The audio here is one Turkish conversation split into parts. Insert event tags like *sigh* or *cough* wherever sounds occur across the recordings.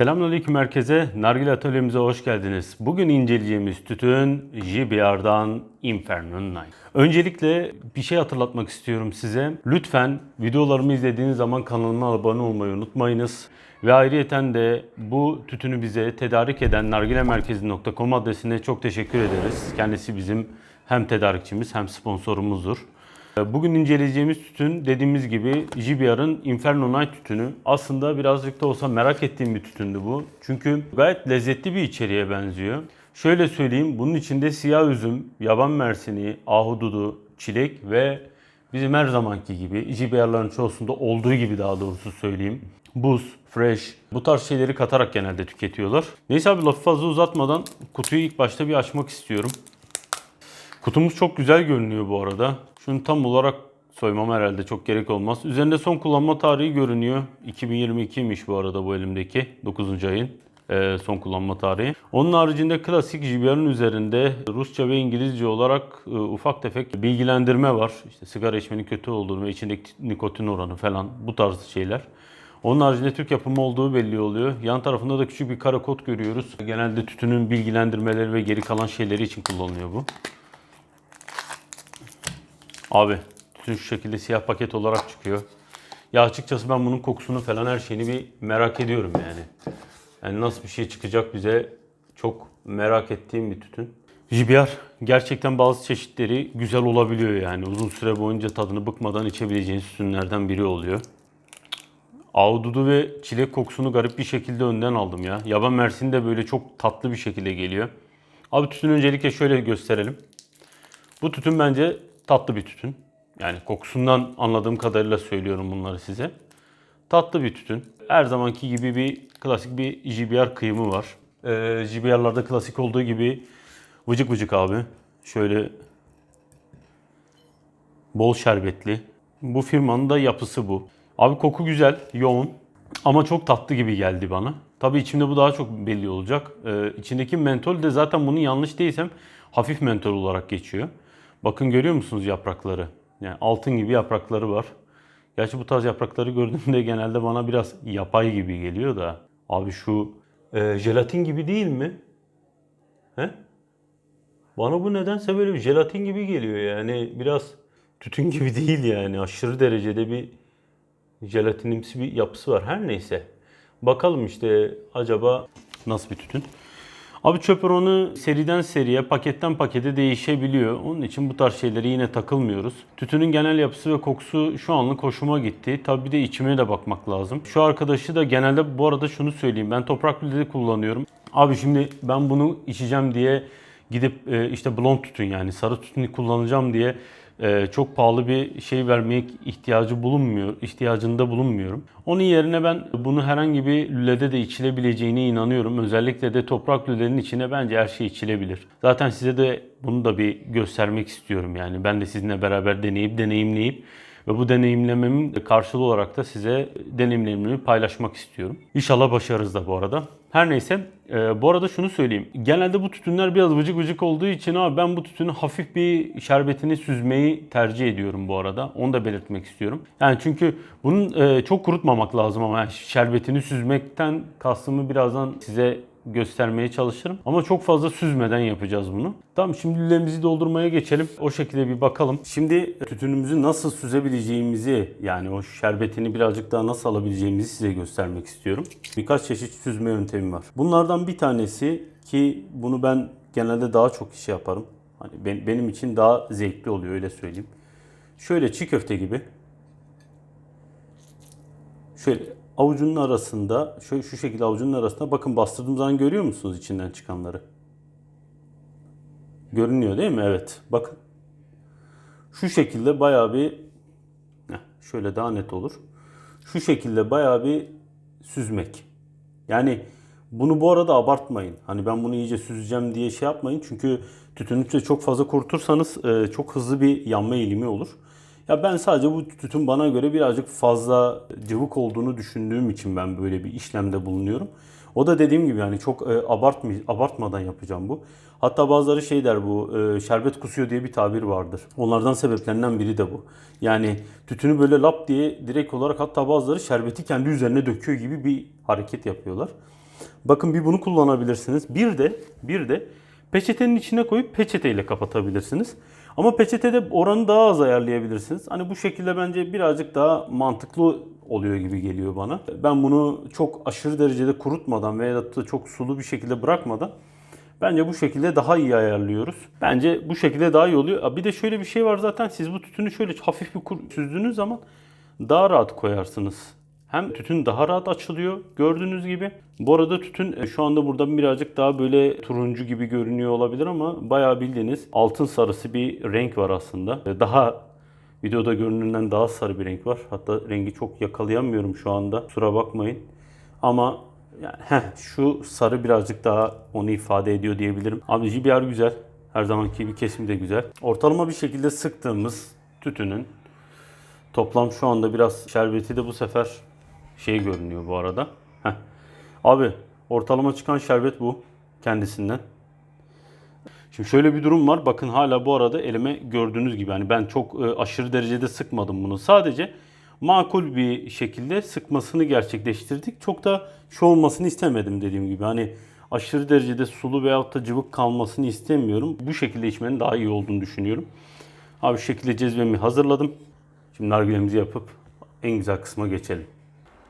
Selamünaleyküm herkese. Nargile atölyemize hoş geldiniz. Bugün inceleyeceğimiz tütün JBR'dan Inferno Night. Öncelikle bir şey hatırlatmak istiyorum size. Lütfen videolarımı izlediğiniz zaman kanalıma abone olmayı unutmayınız. Ve ayrıyeten de bu tütünü bize tedarik eden nargilemerkezi.com adresine çok teşekkür ederiz. Kendisi bizim hem tedarikçimiz hem sponsorumuzdur. Bugün inceleyeceğimiz tütün dediğimiz gibi JBR'ın Inferno Night tütünü. Aslında birazcık da olsa merak ettiğim bir tütündü bu. Çünkü gayet lezzetli bir içeriğe benziyor. Şöyle söyleyeyim, bunun içinde siyah üzüm, yaban mersini, ahududu, çilek ve bizim her zamanki gibi JBR'ların çoğusunda olduğu gibi daha doğrusu söyleyeyim. Buz, fresh bu tarz şeyleri katarak genelde tüketiyorlar. Neyse abi lafı fazla uzatmadan kutuyu ilk başta bir açmak istiyorum. Kutumuz çok güzel görünüyor bu arada. Şunu tam olarak soymam herhalde çok gerek olmaz. Üzerinde son kullanma tarihi görünüyor. 2022'ymiş bu arada bu elimdeki 9. ayın e, son kullanma tarihi. Onun haricinde klasik JBL'in üzerinde Rusça ve İngilizce olarak e, ufak tefek bilgilendirme var. İşte sigara içmenin kötü olduğunu ve içindeki nikotin oranı falan bu tarz şeyler. Onun haricinde Türk yapımı olduğu belli oluyor. Yan tarafında da küçük bir kara kod görüyoruz. Genelde tütünün bilgilendirmeleri ve geri kalan şeyleri için kullanılıyor bu. Abi tütün şu şekilde siyah paket olarak çıkıyor. Ya açıkçası ben bunun kokusunu falan her şeyini bir merak ediyorum yani. Yani nasıl bir şey çıkacak bize çok merak ettiğim bir tütün. JBR gerçekten bazı çeşitleri güzel olabiliyor yani. Uzun süre boyunca tadını bıkmadan içebileceğiniz tütünlerden biri oluyor. Ahududu ve çilek kokusunu garip bir şekilde önden aldım ya. Yaban mersini de böyle çok tatlı bir şekilde geliyor. Abi tütün öncelikle şöyle gösterelim. Bu tütün bence tatlı bir tütün. Yani kokusundan anladığım kadarıyla söylüyorum bunları size. Tatlı bir tütün. Her zamanki gibi bir klasik bir JBR kıyımı var. Ee, klasik olduğu gibi vıcık vıcık abi. Şöyle bol şerbetli. Bu firmanın da yapısı bu. Abi koku güzel, yoğun ama çok tatlı gibi geldi bana. Tabii içimde bu daha çok belli olacak. Ee, içindeki mentol de zaten bunun yanlış değilsem hafif mentol olarak geçiyor. Bakın görüyor musunuz yaprakları? Yani altın gibi yaprakları var. Gerçi bu tarz yaprakları gördüğümde *laughs* genelde bana biraz yapay gibi geliyor da. Abi şu e, jelatin gibi değil mi? He? Bana bu nedense böyle bir jelatin gibi geliyor yani biraz tütün *laughs* gibi değil yani aşırı derecede bir jelatinimsi bir yapısı var. Her neyse. Bakalım işte acaba nasıl bir tütün? Abi çöperonu seriden seriye, paketten pakete değişebiliyor. Onun için bu tarz şeylere yine takılmıyoruz. Tütünün genel yapısı ve kokusu şu anlık hoşuma gitti. Tabi bir de içime de bakmak lazım. Şu arkadaşı da genelde bu arada şunu söyleyeyim. Ben toprak bildedi kullanıyorum. Abi şimdi ben bunu içeceğim diye gidip e, işte blond tütün yani sarı tütünü kullanacağım diye çok pahalı bir şey vermeye ihtiyacı bulunmuyor, ihtiyacında bulunmuyorum. Onun yerine ben bunu herhangi bir lülede de içilebileceğine inanıyorum. Özellikle de toprak lülenin içine bence her şey içilebilir. Zaten size de bunu da bir göstermek istiyorum yani. Ben de sizinle beraber deneyip deneyimleyip ve bu deneyimlememin karşılığı olarak da size deneyimlerimi paylaşmak istiyorum. İnşallah başarırız da bu arada. Her neyse e, bu arada şunu söyleyeyim. Genelde bu tütünler biraz vıcık vıcık olduğu için abi ben bu tütünü hafif bir şerbetini süzmeyi tercih ediyorum bu arada. Onu da belirtmek istiyorum. Yani çünkü bunun e, çok kurutmamak lazım ama yani şerbetini süzmekten kastımı birazdan size göstermeye çalışırım. Ama çok fazla süzmeden yapacağız bunu. Tamam şimdi lülemizi doldurmaya geçelim. O şekilde bir bakalım. Şimdi tütünümüzü nasıl süzebileceğimizi yani o şerbetini birazcık daha nasıl alabileceğimizi size göstermek istiyorum. Birkaç çeşit süzme yöntemi var. Bunlardan bir tanesi ki bunu ben genelde daha çok kişi yaparım. Hani benim için daha zevkli oluyor öyle söyleyeyim. Şöyle çiğ köfte gibi. Şöyle avucunun arasında, şöyle şu şekilde avucunun arasında bakın bastırdığım zaman görüyor musunuz içinden çıkanları? Görünüyor değil mi? Evet. Bakın. Şu şekilde bayağı bir şöyle daha net olur. Şu şekilde bayağı bir süzmek. Yani bunu bu arada abartmayın. Hani ben bunu iyice süzeceğim diye şey yapmayın. Çünkü tütünü çok fazla kurutursanız çok hızlı bir yanma eğilimi olur. Ya ben sadece bu tütün bana göre birazcık fazla cıvık olduğunu düşündüğüm için ben böyle bir işlemde bulunuyorum. O da dediğim gibi yani çok e, abartma, abartmadan yapacağım bu. Hatta bazıları şey der bu e, şerbet kusuyor diye bir tabir vardır. Onlardan sebeplerinden biri de bu. Yani tütünü böyle lap diye direkt olarak hatta bazıları şerbeti kendi üzerine döküyor gibi bir hareket yapıyorlar. Bakın bir bunu kullanabilirsiniz. Bir de bir de peçetenin içine koyup peçeteyle kapatabilirsiniz. Ama peçetede oranı daha az ayarlayabilirsiniz. Hani bu şekilde bence birazcık daha mantıklı oluyor gibi geliyor bana. Ben bunu çok aşırı derecede kurutmadan veya da çok sulu bir şekilde bırakmadan Bence bu şekilde daha iyi ayarlıyoruz. Bence bu şekilde daha iyi oluyor. Bir de şöyle bir şey var zaten siz bu tütünü şöyle hafif bir süzdüğünüz zaman daha rahat koyarsınız. Hem tütün daha rahat açılıyor gördüğünüz gibi. Bu arada tütün e, şu anda burada birazcık daha böyle turuncu gibi görünüyor olabilir ama bayağı bildiğiniz altın sarısı bir renk var aslında. E, Daha videoda görünenden daha sarı bir renk var. Hatta rengi çok yakalayamıyorum şu anda. Kusura bakmayın. Ama yani *laughs* heh, şu sarı birazcık daha onu ifade ediyor diyebilirim. Abi JBR güzel. Her zamanki gibi kesim de güzel. Ortalama bir şekilde sıktığımız tütünün toplam şu anda biraz şerbeti de bu sefer şey görünüyor bu arada. Heh. Abi ortalama çıkan şerbet bu kendisinden. Şimdi şöyle bir durum var. Bakın hala bu arada elime gördüğünüz gibi hani ben çok e, aşırı derecede sıkmadım bunu. Sadece makul bir şekilde sıkmasını gerçekleştirdik. Çok da şu olmasını istemedim dediğim gibi. Hani aşırı derecede sulu veyahut da cıvık kalmasını istemiyorum. Bu şekilde içmenin daha iyi olduğunu düşünüyorum. Abi şu şekilde cezvemi hazırladım. Şimdi nargilemizi yapıp en güzel kısma geçelim.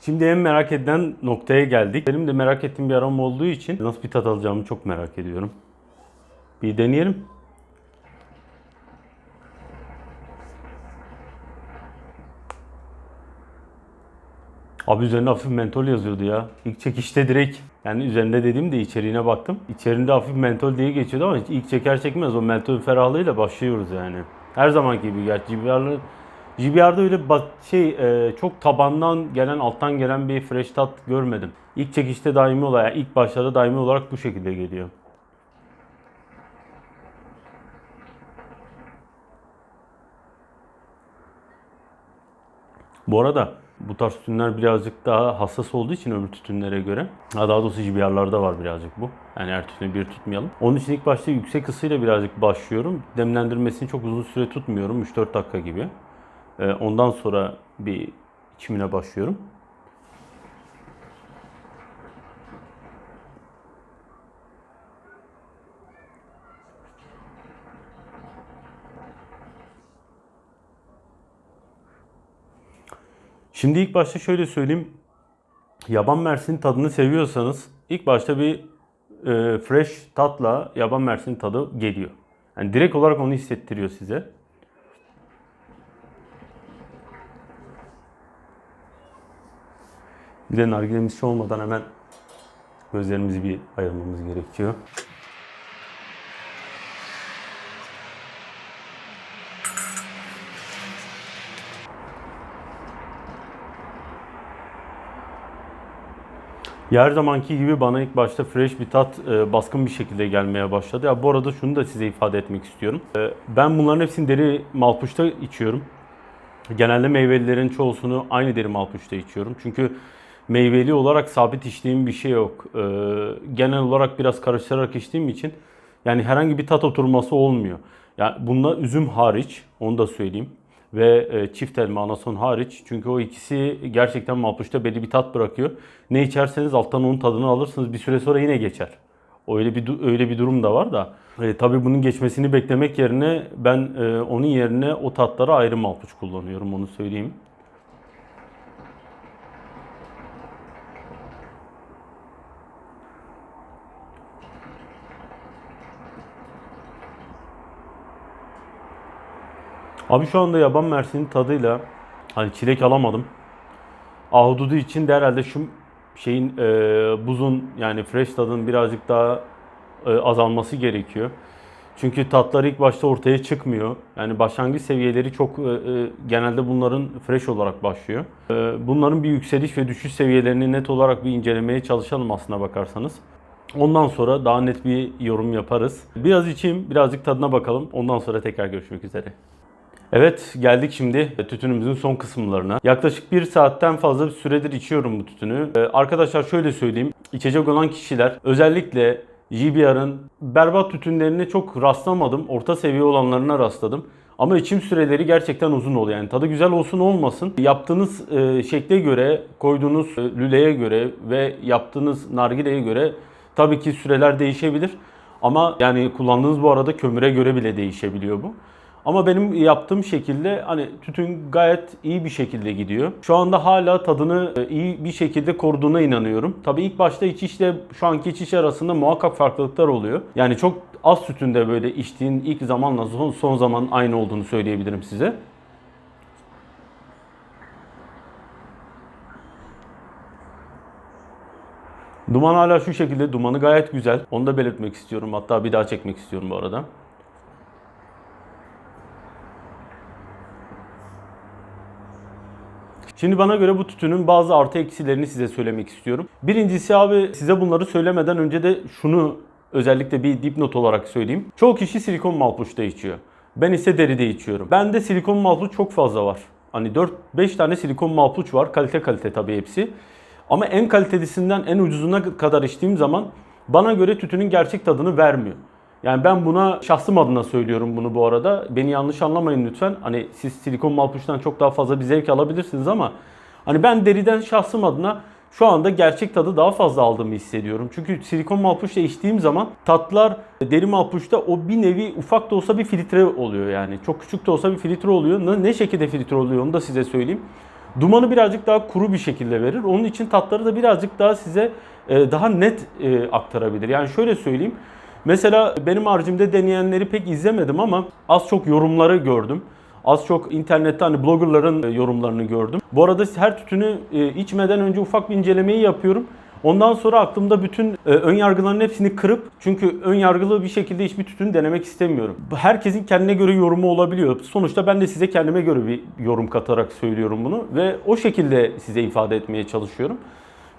Şimdi en merak edilen noktaya geldik. Benim de merak ettiğim bir aram olduğu için nasıl bir tat alacağımı çok merak ediyorum. Bir deneyelim. Abi üzerinde hafif mentol yazıyordu ya. İlk çekişte direkt yani üzerinde dediğim de içeriğine baktım. İçerinde hafif mentol diye geçiyordu ama ilk çeker çekmez o mentol ferahlığıyla başlıyoruz yani. Her zamanki gibi gerçi GBR'lı GBR'da öyle ba- şey e, çok tabandan gelen alttan gelen bir fresh tat görmedim. İlk çekişte daimi olarak ilk başlarda daimi olarak bu şekilde geliyor. Bu arada bu tarz tütünler birazcık daha hassas olduğu için öbür tütünlere göre. Ha, daha doğrusu GBR'larda var birazcık bu. Yani her tütünü bir tutmayalım. Onun için ilk başta yüksek ısıyla birazcık başlıyorum. Demlendirmesini çok uzun süre tutmuyorum. 3-4 dakika gibi. Ee, ondan sonra bir içimine başlıyorum. Şimdi ilk başta şöyle söyleyeyim. Yaban mersinin tadını seviyorsanız ilk başta bir e, fresh tatla yaban mersinin tadı geliyor. Yani direkt olarak onu hissettiriyor size. Bir de nargilemiz olmadan hemen gözlerimizi bir ayırmamız gerekiyor. Ya Her zamanki gibi bana ilk başta fresh bir tat e, baskın bir şekilde gelmeye başladı. Ya bu arada şunu da size ifade etmek istiyorum. E, ben bunların hepsini deri malpuşta içiyorum. Genelde meyvelilerin çoğusunu aynı deri malpuşta içiyorum. Çünkü meyveli olarak sabit içtiğim bir şey yok. E, genel olarak biraz karıştırarak içtiğim için yani herhangi bir tat oturması olmuyor. Yani bunda üzüm hariç, onu da söyleyeyim. Ve e, çift elma anason hariç. Çünkü o ikisi gerçekten malpuşta belli bir tat bırakıyor. Ne içerseniz alttan onun tadını alırsınız. Bir süre sonra yine geçer. Öyle bir öyle bir durum da var da. E, tabii bunun geçmesini beklemek yerine ben e, onun yerine o tatlara ayrı malpuç kullanıyorum onu söyleyeyim. Abi şu anda yaban mersinin tadıyla hani çilek alamadım. Ahududu için de herhalde şu şeyin e, buzun yani fresh tadın birazcık daha e, azalması gerekiyor. Çünkü tatlar ilk başta ortaya çıkmıyor. Yani başlangıç seviyeleri çok e, e, genelde bunların fresh olarak başlıyor. E, bunların bir yükseliş ve düşüş seviyelerini net olarak bir incelemeye çalışalım aslına bakarsanız. Ondan sonra daha net bir yorum yaparız. Biraz içeyim, birazcık tadına bakalım. Ondan sonra tekrar görüşmek üzere. Evet geldik şimdi tütünümüzün son kısımlarına. Yaklaşık bir saatten fazla bir süredir içiyorum bu tütünü. Ee, arkadaşlar şöyle söyleyeyim. İçecek olan kişiler özellikle JBR'ın berbat tütünlerine çok rastlamadım. Orta seviye olanlarına rastladım. Ama içim süreleri gerçekten uzun oluyor. Yani tadı güzel olsun olmasın. Yaptığınız e, şekle göre, koyduğunuz e, lüleye göre ve yaptığınız nargileye göre tabii ki süreler değişebilir. Ama yani kullandığınız bu arada kömüre göre bile değişebiliyor bu. Ama benim yaptığım şekilde hani tütün gayet iyi bir şekilde gidiyor. Şu anda hala tadını e, iyi bir şekilde koruduğuna inanıyorum. Tabii ilk başta içişle şu anki içiş arasında muhakkak farklılıklar oluyor. Yani çok az sütünde böyle içtiğin ilk zamanla son, son zaman aynı olduğunu söyleyebilirim size. Duman hala şu şekilde. Dumanı gayet güzel. Onu da belirtmek istiyorum. Hatta bir daha çekmek istiyorum bu arada. Şimdi bana göre bu tütünün bazı artı eksilerini size söylemek istiyorum. Birincisi abi size bunları söylemeden önce de şunu özellikle bir dipnot olarak söyleyeyim. Çoğu kişi silikon malpuçta içiyor. Ben ise deride içiyorum. Bende silikon malpuç çok fazla var. Hani 4-5 tane silikon malpuç var. Kalite kalite tabii hepsi. Ama en kalitelisinden en ucuzuna kadar içtiğim zaman bana göre tütünün gerçek tadını vermiyor. Yani ben buna şahsım adına söylüyorum bunu bu arada. Beni yanlış anlamayın lütfen. Hani siz silikon malpuçtan çok daha fazla bir zevk alabilirsiniz ama hani ben deriden şahsım adına şu anda gerçek tadı daha fazla aldığımı hissediyorum. Çünkü silikon malpuçla içtiğim zaman tatlar deri malpuçta o bir nevi ufak da olsa bir filtre oluyor yani. Çok küçük de olsa bir filtre oluyor. Ne, şekilde filtre oluyor onu da size söyleyeyim. Dumanı birazcık daha kuru bir şekilde verir. Onun için tatları da birazcık daha size e, daha net e, aktarabilir. Yani şöyle söyleyeyim. Mesela benim haricimde deneyenleri pek izlemedim ama az çok yorumları gördüm. Az çok internette hani bloggerların e, yorumlarını gördüm. Bu arada her tütünü e, içmeden önce ufak bir incelemeyi yapıyorum. Ondan sonra aklımda bütün e, ön yargıların hepsini kırıp çünkü ön yargılı bir şekilde hiçbir tütün denemek istemiyorum. Herkesin kendine göre yorumu olabiliyor. Sonuçta ben de size kendime göre bir yorum katarak söylüyorum bunu ve o şekilde size ifade etmeye çalışıyorum.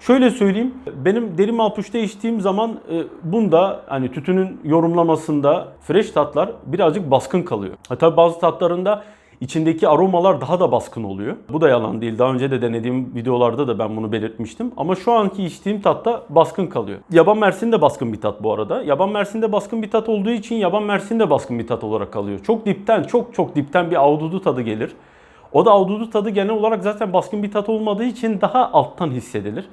Şöyle söyleyeyim, benim deri malpuçta içtiğim zaman e, bunda hani tütünün yorumlamasında fresh tatlar birazcık baskın kalıyor. Ha, tabii bazı tatlarında içindeki aromalar daha da baskın oluyor. Bu da yalan değil. Daha önce de denediğim videolarda da ben bunu belirtmiştim. Ama şu anki içtiğim tatta baskın kalıyor. Yaban Mersin de baskın bir tat bu arada. Yaban Mersin de baskın bir tat olduğu için Yaban Mersin de baskın bir tat olarak kalıyor. Çok dipten, çok çok dipten bir avududu tadı gelir. O da avududu tadı genel olarak zaten baskın bir tat olmadığı için daha alttan hissedilir.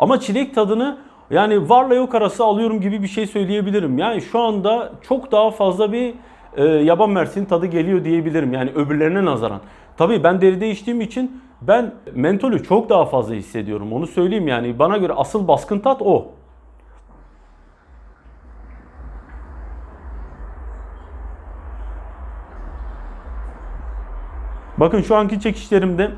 Ama çilek tadını yani varla yok arası alıyorum gibi bir şey söyleyebilirim. Yani şu anda çok daha fazla bir e, yaban mersin tadı geliyor diyebilirim. Yani öbürlerine nazaran. Tabii ben deride içtiğim için ben mentolü çok daha fazla hissediyorum. Onu söyleyeyim yani. Bana göre asıl baskın tat o. Bakın şu anki çekişlerimde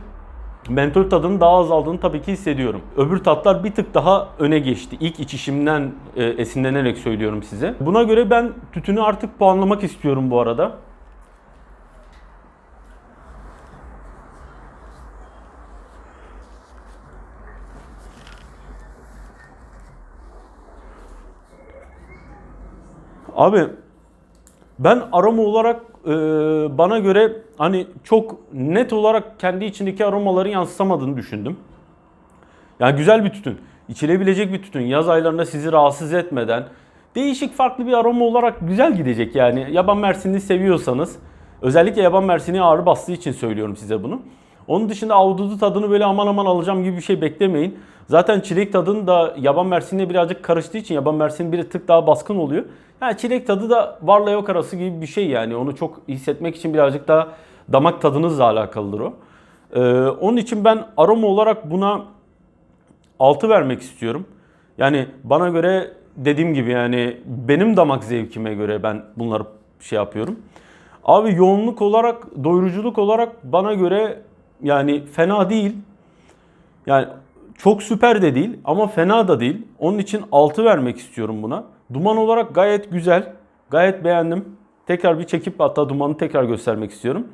mentol tadının daha azaldığını tabii ki hissediyorum. Öbür tatlar bir tık daha öne geçti. İlk içişimden e, esinlenerek söylüyorum size. Buna göre ben tütünü artık puanlamak istiyorum bu arada. Abi ben aroma olarak e, bana göre hani çok net olarak kendi içindeki aromaları yansıtamadığını düşündüm. Yani güzel bir tütün. içilebilecek bir tütün. Yaz aylarında sizi rahatsız etmeden değişik farklı bir aroma olarak güzel gidecek yani. Yaban mersini seviyorsanız özellikle yaban mersini ağır bastığı için söylüyorum size bunu. Onun dışında avududu tadını böyle aman aman alacağım gibi bir şey beklemeyin. Zaten çilek tadını da yaban mersinle birazcık karıştığı için yaban mersin bir tık daha baskın oluyor. Yani çilek tadı da varla yok arası gibi bir şey yani. Onu çok hissetmek için birazcık daha damak tadınızla alakalıdır o. Ee, onun için ben aroma olarak buna 6 vermek istiyorum. Yani bana göre dediğim gibi yani benim damak zevkime göre ben bunları şey yapıyorum. Abi yoğunluk olarak, doyuruculuk olarak bana göre yani fena değil. Yani çok süper de değil ama fena da değil. Onun için 6 vermek istiyorum buna. Duman olarak gayet güzel. Gayet beğendim. Tekrar bir çekip hatta dumanı tekrar göstermek istiyorum.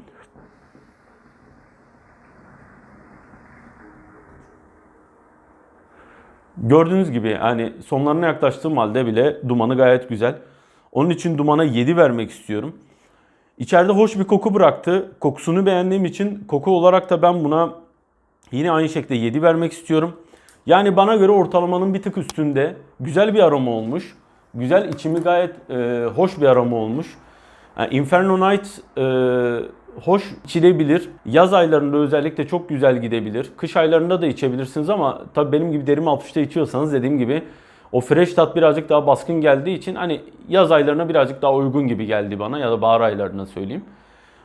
Gördüğünüz gibi yani sonlarına yaklaştığım halde bile dumanı gayet güzel. Onun için dumana 7 vermek istiyorum. İçeride hoş bir koku bıraktı. Kokusunu beğendiğim için koku olarak da ben buna yine aynı şekilde 7 vermek istiyorum. Yani bana göre ortalamanın bir tık üstünde. Güzel bir aroma olmuş. Güzel içimi gayet e, hoş bir aroma olmuş. Yani Inferno Night e, hoş içilebilir. Yaz aylarında özellikle çok güzel gidebilir. Kış aylarında da içebilirsiniz ama tabii benim gibi derim 60'ta içiyorsanız dediğim gibi o fresh tat birazcık daha baskın geldiği için hani yaz aylarına birazcık daha uygun gibi geldi bana ya da bahar aylarına söyleyeyim.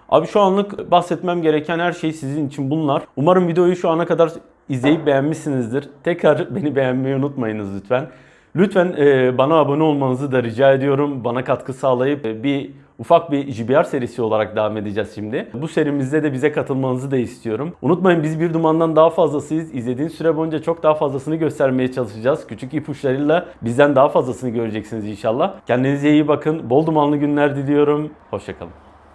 Abi şu anlık bahsetmem gereken her şey sizin için bunlar. Umarım videoyu şu ana kadar izleyip beğenmişsinizdir. Tekrar beni beğenmeyi unutmayınız lütfen. Lütfen e, bana abone olmanızı da rica ediyorum. Bana katkı sağlayıp e, bir ufak bir JBR serisi olarak devam edeceğiz şimdi. Bu serimizde de bize katılmanızı da istiyorum. Unutmayın biz bir dumandan daha fazlasıyız. İzlediğiniz süre boyunca çok daha fazlasını göstermeye çalışacağız. Küçük ipuçlarıyla bizden daha fazlasını göreceksiniz inşallah. Kendinize iyi bakın. Bol dumanlı günler diliyorum. Hoşçakalın.